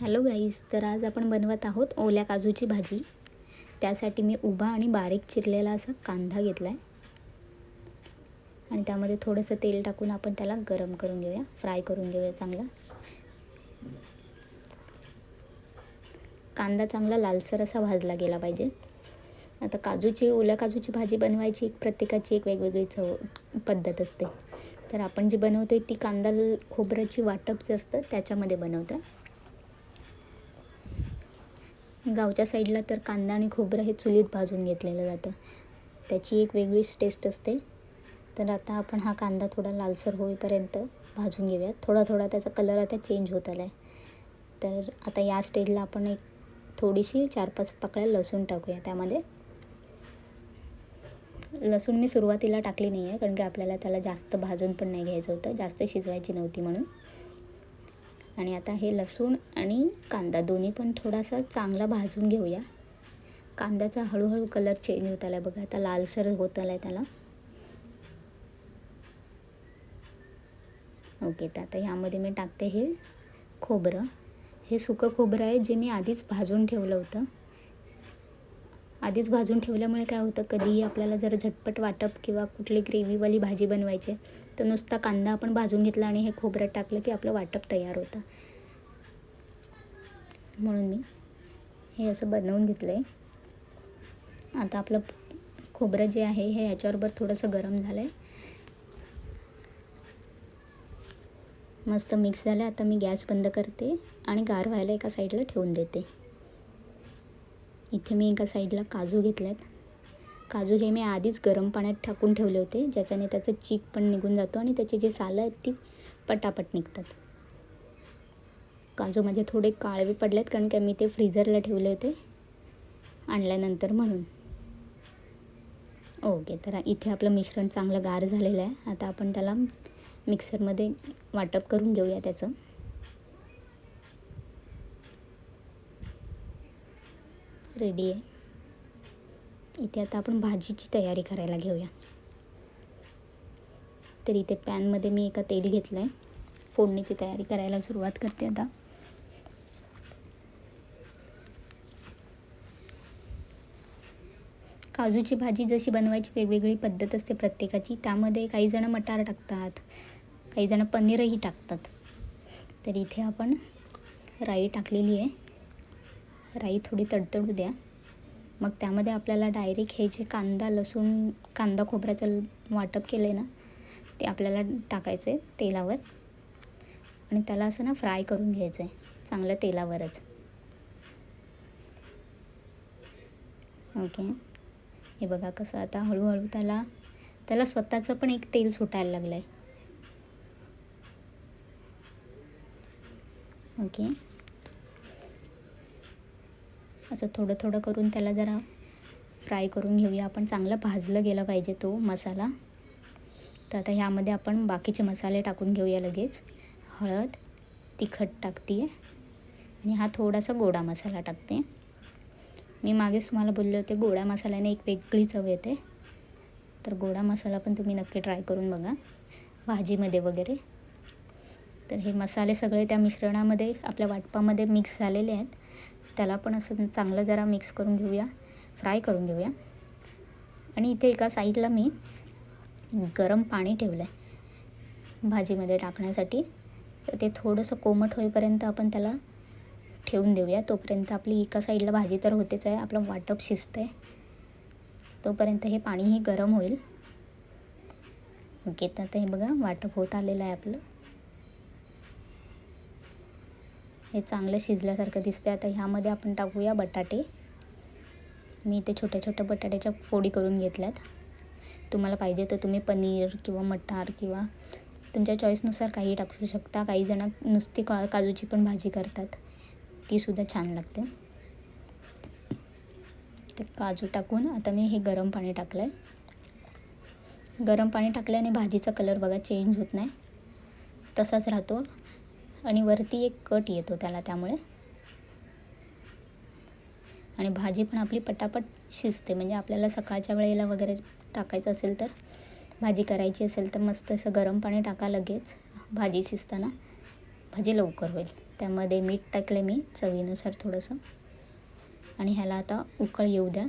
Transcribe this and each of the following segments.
Hello guys तर आज आपण बनवत आहोत ओल्या काजूची भाजी. त्यासाठी मी उभा आणि बारीक चिरलेला असा कांदा घेतला आहे आणि त्यामध्ये थोडंसं तेल टाकून आपण त्याला गरम करून घेऊया. फ्राय करून घेऊया चांगला. कांदा चांगला लालसर असा भाजला गेला पाहिजे. आता काजूची ओल्या काजूची भाजी बनवायची एक प्रत्येकाची एक वेगवेगळी चव पद्धत असते. तर आपण जी बनवतो आहे ती कांदा खोबऱ्याची वाटप जे असतं त्याच्यामध्ये बनवतो गावच्या साईडला तर कांदा आणि खोबरं हे चुलीत भाजून घेतलेलं जातं. त्याची एक वेगळीच टेस्ट असते. तर आता आपण हा कांदा थोडा लालसर होईपर्यंत भाजून घेऊयात. थोडा थोडा त्याचा कलर आता चेंज होत आला आहे तर आता या स्टेजला आपण एक थोडीशी चार पाच पाकळ्या लसूण टाकूया त्यामध्ये. लसूण मी सुरुवातीला टाकली नाही आहे कारण की आपल्याला त्याला जास्त भाजून पण नाही घ्यायचं होतं. जास्त शिजवायची नव्हती म्हणून. आणि आता हे लसूण आणि कांदा दोन्ही पण थोडासा चांगला भाजून घेऊया. कांद्याचा हळूहळू कलर चेंज होत आला आहे बघा आता लालसर होत आला आहे त्याला. ओके तर आता ह्यामध्ये मी टाकते हे खोबरं. हे सुकं खोबरं आहे जे मी आधीच भाजून ठेवलं होतं. आधीच भाजून ठेवल्यामुळे काय होतं कधीही आपल्याला जर झटपट वाटप किंवा कुठली ग्रेव्हीवाली भाजी बनवायची आहे, तर नुसता कांदा आपण भाजून घेतला आणि हे खोबऱ्यात टाकलं की आपलं वाटप तयार होतं. म्हणून मी हे असं बनवून घेतलं आहे आता आपलं खोबरं जे आहे हे याच्याबरोबर थोडंसं गरम झालं आहे मस्त मिक्स झालं. आता मी गॅस बंद करते आणि गार व्हायला एका साईडला ठेवून देते. इथे मी एका साईडला काजू घेतल्यात. आहेत काजू हे मी आधीच गरम पाण्यात टाकून ठेवले होते ज्याच्याने त्याचं चीक पण निघून जातो आणि त्याचे जे सालं आहेत ती पटापट निघतात. काजू माझे थोडे काळवे पडलेत कारण की मी ते फ्रीझरला ठेवले होते आणल्यानंतर म्हणून. ओके तर इथे आपलं मिश्रण चांगलं गार झालेलं आहे. आता आपण त्याला मिक्सरमध्ये वाटप करून घेऊया त्याचं. रेडी आहे. इथे आता आपण भाजीची तयारी करायला घेऊया. तर इथे पॅनमध्ये मी एका तेल घेतलं आहे फोडणीची तयारी करायला सुरुवात करते आता. काजूची भाजी जशी बनवायची वेगवेगळी पद्धत असते प्रत्येकाची. त्यामध्ये काही जणं मटार टाकतात काही जणं पनीरही टाकतात. तर इथे आपण राई टाकलेली आहे. राई थोडी तडतडू द्या. मग त्यामध्ये आपल्याला डायरेक्ट हे जे कांदा लसूण कांदा खोबऱ्याचं वाटप केलं आहे ना ते आपल्याला टाकायचं आहे तेलावर. आणि त्याला असं ना फ्राय करून घ्यायचं आहे चांगलं तेलावरच. ओके हे बघा कसं आता हळूहळू त्याला त्याला स्वतःचं पण एक तेल सुटायला लागलं आहे ओके असं थोडं थोडं करून त्याला जरा फ्राय करून घेऊया. आपण चांगलं भाजलं गेलं पाहिजे तो मसाला. तर आता ह्यामध्ये आपण बाकीचे मसाले टाकून घेऊया लगेच. हळद तिखट टाकते आणि हा थोडासा गोडा मसाला टाकते. मी मागेच तुम्हाला बोलले होते गोडा मसाल्याने एक वेगळी चव येते. तर गोडा मसाला पण तुम्ही नक्की ट्राय करून बघा भाजीमध्ये वगैरे. तर हे मसाले सगळे त्या मिश्रणामध्ये आपल्या वाटपामध्ये मिक्स झालेले आहेत. त्याला पण असं चांगलं जरा मिक्स करून घेऊया. फ्राय करून घेऊया. आणि इथे एका साईडला मी गरम पाणी ठेवलं आहे भाजीमध्ये टाकण्यासाठी. ते थोडंसं कोमट होईपर्यंत आपण त्याला ठेवून देऊया. तोपर्यंत आपली एका साईडला भाजी तर होतेच आहे. आपलं वाटप शिजतं आहे तोपर्यंत हे पाणीही गरम होईल. ओके तर ते हे बघा वाटप होत आलेलं आहे आपलं. हे चांगलं शिजल्यासारखं दिसतं आता ह्यामध्ये आपण टाकूया बटाटे. मी इथे छोट्या छोट्या बटाट्याच्या फोडी करून घेतल्यात. तुम्हाला पाहिजे तर तुम्ही पनीर किंवा मटार किंवा तुमच्या चॉईसनुसार काही टाकू शकता. काही जण नुसती का काजूची पण भाजी करतात. तीसुद्धा छान लागते. ते काजू टाकून आता मी हे गरम पाणी टाकलं आहे गरम पाणी टाकल्याने भाजीचा कलर बघा चेंज होत नाही. तसाच राहतो. आणि वरती एक कट येतो त्याला त्यामुळे. आणि भाजी पण आपली पटापट शिजते म्हणजे आपल्याला सकाळच्या वेळेला वगैरे टाकायचं असेल तर भाजी करायची असेल तर मस्त असं गरम पाणी टाका लगेच भाजी शिजताना. भाजी लवकर होईल. त्यामध्ये मीठ टाकले मी चवीनुसार थोडंसं. आणि ह्याला आता उकळ येऊ द्या.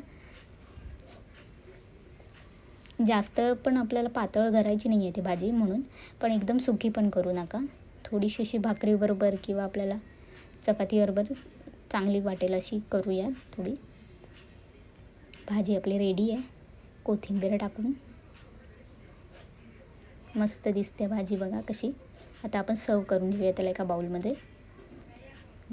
जास्त पण आपल्याला पातळ करायची नाही आहे ती भाजी म्हणून पण एकदम सुकी पण करू नका. थोडीशी अशी भाकरीबरोबर किंवा आपल्याला चपातीबरोबर चांगली वाटेल अशी करूया थोडी. भाजी आपली रेडी आहे. कोथिंबीर टाकून. मस्त दिसते भाजी बघा कशी. आता आपण सर्व करून घेऊया त्याला एका बाऊलमध्ये